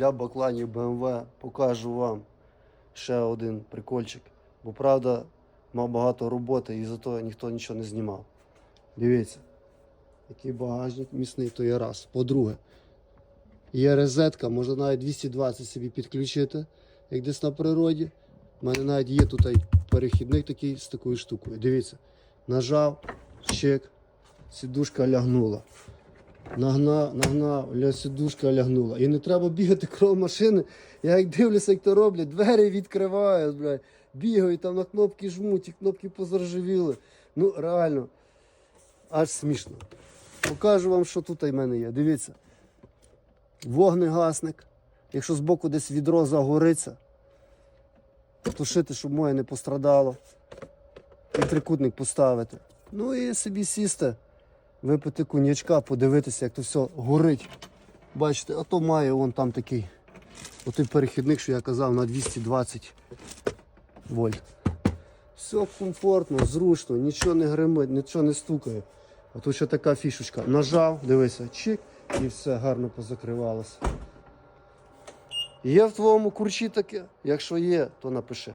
для бакланів BMW покажу вам ще один прикольчик. Бо правда, мав багато роботи і зато ніхто нічого не знімав. Дивіться, який багажник міцний, то є раз. По-друге, є розетка, можна навіть 220 собі підключити, як десь на природі. У мене навіть є тут перехідник такий з такою штукою. Дивіться, нажав, щик, сідушка лягнула. Нагнав, нагнав, ля сідушка лягнула. І не треба бігати кров машини. Я як дивлюся, як то роблять, двері відкривають, блядь, бігають там на кнопки жмуть, ті кнопки позаржавіли. Ну, реально, аж смішно. Покажу вам, що тут в мене є. Дивіться. Вогнегасник. Якщо збоку десь відро загориться, тушити, щоб моє не пострадало. І трикутник поставити. Ну і собі сісти, випити коньячка, подивитися, як то все горить. Бачите, а то має вон там такий. Отой перехідник, що я казав, на 220 вольт. Все комфортно, зручно, нічого не гримить, нічого не стукає. А тут ще така фішечка. Нажав, дивися, чик, і все гарно позакривалося. Є в твоєму курчі таке? Якщо є, то напиши.